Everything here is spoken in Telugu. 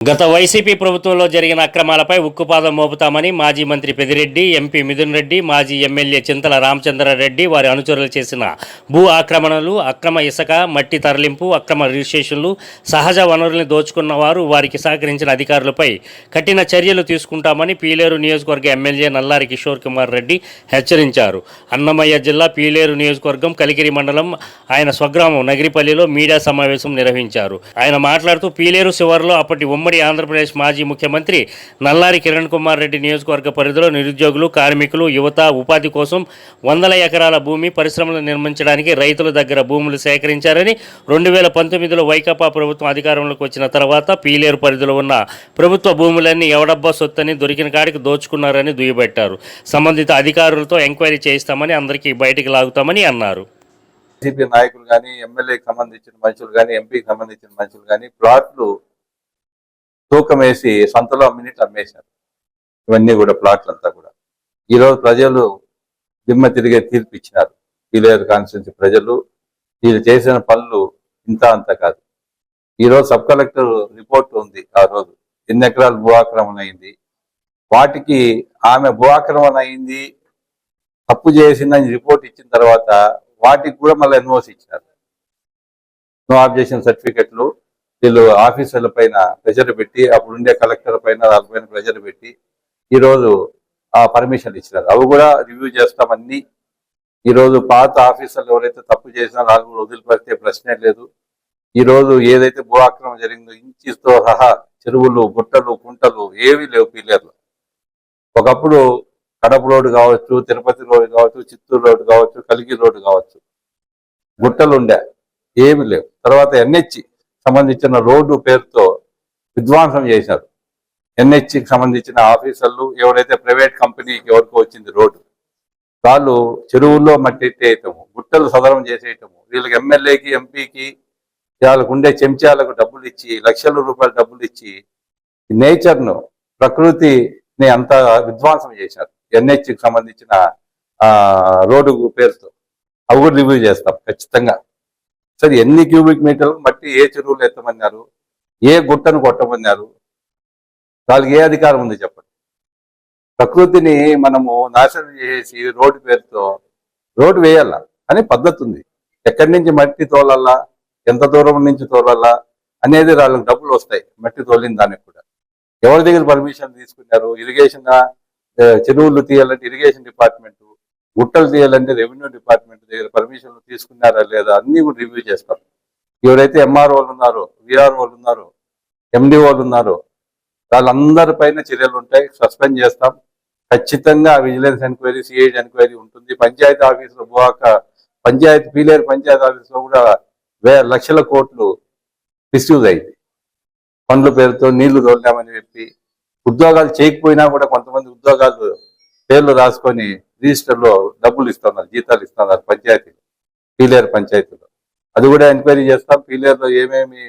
గత వైసీపీ ప్రభుత్వంలో జరిగిన అక్రమాలపై ఉక్కుపాదం మోపుతామని మాజీ మంత్రి పెదిరెడ్డి ఎంపీ మిథున్ రెడ్డి మాజీ ఎమ్మెల్యే చింతల రామచంద్రారెడ్డి వారి అనుచరులు చేసిన భూ ఆక్రమణలు అక్రమ ఇసుక మట్టి తరలింపు అక్రమ రిజిస్ట్రేషన్లు సహజ వనరుల్ని దోచుకున్న వారు వారికి సహకరించిన అధికారులపై కఠిన చర్యలు తీసుకుంటామని పీలేరు నియోజకవర్గ ఎమ్మెల్యే నల్లారి కిషోర్ కుమార్ రెడ్డి హెచ్చరించారు. అన్నమయ్య జిల్లా పీలేరు నియోజకవర్గం కలికిరి మండలం ఆయన స్వగ్రామం నగిరిపల్లిలో మీడియా సమావేశం నిర్వహించారు. ఆయన మాట్లాడుతూ పీలేరు శివారులో అప్పటి ఉమ్మడి ఆంధ్రప్రదేశ్ మాజీ ముఖ్యమంత్రి నల్లారి కిరణ్ కుమార్ రెడ్డి నియోజకవర్గ పరిధిలో నిరుద్యోగులు కార్మికులు యువత ఉపాధి కోసం వందల ఎకరాల భూమి పరిశ్రమలు నిర్మించడానికి రైతుల దగ్గర భూములు సేకరించారని రెండు వేల పంతొమ్మిదిలో వైకాపా ప్రభుత్వం అధికారంలోకి వచ్చిన తర్వాత పీలేరు పరిధిలో ఉన్న ప్రభుత్వ భూములన్నీ ఎవడబ్బా సొత్తని దొరికిన కాడికి దోచుకున్నారని దుయ్యబట్టారు. సంబంధిత అధికారులతో ఎంక్వైరీ చేయిస్తామని అందరికీ బయటికి లాగుతామని అన్నారు. వైసీపీ నాయకులు కానీ ఎమ్మెల్యేకి సంబంధించిన మనుషులు కానీ ఎంపీకి సంబంధించిన మనుషులు కానీ ప్లాట్లు తూకం వేసి సంతలో మినిట్లు అమ్మేశారు. ఇవన్నీ కూడా ప్లాట్లు అంతా కూడా. ఈరోజు ప్రజలు దిమ్మ తిరిగే తీర్పు ఇచ్చినారు. పీలేరు కాన్స్టిట్యూన్సీ ప్రజలు వీళ్ళు చేసిన పనులు ఇంత అంత కాదు. ఈరోజు సబ్ కలెక్టర్ రిపోర్ట్ ఉంది ఆ రోజు. ఎన్ని ఎకరాలు భూ ఆక్రమణ అయింది? వాటికి ఆమె భూ ఆక్రమణ అయింది తప్పు చేసిందని రిపోర్ట్ ఇచ్చిన తర్వాత వాటికి కూడా మళ్ళీ ఎన్ఓసి ఇచ్చినారు. నో ఆబ్జెక్షన్ సర్టిఫికెట్లు వీళ్ళు ఆఫీసర్ల పైన ప్రెషర్ పెట్టి అప్పుడు ఉండే కలెక్టర్ పైన వాళ్ళ పైన ప్రెషర్ పెట్టి ఈరోజు ఆ పర్మిషన్ ఇచ్చినారు. అవి కూడా రివ్యూ చేస్తామన్నీ ఈరోజు పాత ఆఫీసర్లు ఎవరైతే తప్పు చేసినా వాళ్ళు కూడా వదిలిపెడితే ప్రశ్నే లేదు. ఈ రోజు ఏదైతే భూ ఆక్రమణ జరిగిందో ఇంచితో సహా చెరువులు గుట్టలు కుంటలు ఏవీ లేవు పిల్లర్లు ఒకప్పుడు కడప రోడ్డు కావచ్చు తిరుపతి రోడ్డు కావచ్చు చిత్తూరు రోడ్డు కావచ్చు కలిగి రోడ్డు కావచ్చు. గుట్టలు ఉండే ఏమి లేవు. తర్వాత ఎన్హెచ్ సంబంధించిన రోడ్డు పేరుతో విధ్వంసం చేశారు. ఎన్హెచ్కి కి సంబంధించిన ఆఫీసర్లు ఎవరైతే ప్రైవేట్ కంపెనీకి ఎవరికో వచ్చింది రోడ్డు. వాళ్ళు చెరువుల్లో మట్టి ఎత్తేయటము గుట్టలు సదరం చేసేయటము వీళ్ళకి ఎమ్మెల్యేకి ఎంపీకి వాళ్ళకు ఉండే చెంచాలకు డబ్బులు ఇచ్చి లక్షల రూపాయల డబ్బులు ఇచ్చి నేచర్ను ప్రకృతిని అంత విధ్వంసం చేశారు. ఎన్హెచ్కి కి సంబంధించిన రోడ్డు పేరుతో. అవి కూడా రివ్యూ చేస్తాం ఖచ్చితంగా. సరే ఎన్ని క్యూబిక్ మీటర్లు మట్టి ఏ చెరువులు ఎత్తమన్నారు? ఏ గుట్టను కొట్టమన్నారు? వాళ్ళకి ఏ అధికారం ఉంది చెప్పండి. ప్రకృతిని మనము నాశనం చేసి రోడ్డు పేరుతో రోడ్డు వేయాల? అని పద్ధతి ఉంది. ఎక్కడి నుంచి మట్టి తోలల్లా? ఎంత దూరం నుంచి తోలల్లా? అనేది వాళ్ళకి డబ్బులు వస్తాయి మట్టి తోలిన దానికి కూడా. ఎవరి దగ్గర పర్మిషన్ తీసుకున్నారు? ఇరిగేషన్ చెరువులు తీయాలంటే ఇరిగేషన్ డిపార్ట్మెంట్ గుట్టలు తీయాలంటే రెవెన్యూ డిపార్ట్మెంట్ దగ్గర పర్మిషన్లు తీసుకున్నారా లేదా అన్నీ కూడా రివ్యూ చేస్తారు. ఎవరైతే ఎంఆర్ఓలు ఉన్నారో విఆర్ఓలు ఉన్నారో ఎండిఓలు ఉన్నారో వాళ్ళందరి పైన చర్యలు ఉంటాయి. సస్పెండ్ చేస్తాం. ఖచ్చితంగా విజిలెన్స్ ఎంక్వైరీ సిఐడి ఎంక్వైరీ ఉంటుంది. పంచాయతీ ఆఫీసులో పోక పంచాయతీ పీలేరు పంచాయతీ ఆఫీసులో కూడా వే లక్షల కోట్లు మిస్యూజ్ అయింది. పనుల పేరుతో నీళ్ళు తోలామని చెప్పి ఉద్యోగాలు చేయకపోయినా కూడా కొంతమంది ఉద్యోగాలు పేర్లు రాసుకొని రిజిస్టర్లో డబ్బులు ఇస్తున్నారు జీతాలు ఇస్తున్నారు పంచాయతీలు పీలేరు పంచాయతీలో. అది కూడా ఎంక్వైరీ చేస్తాం పీలేరులో ఏమేమి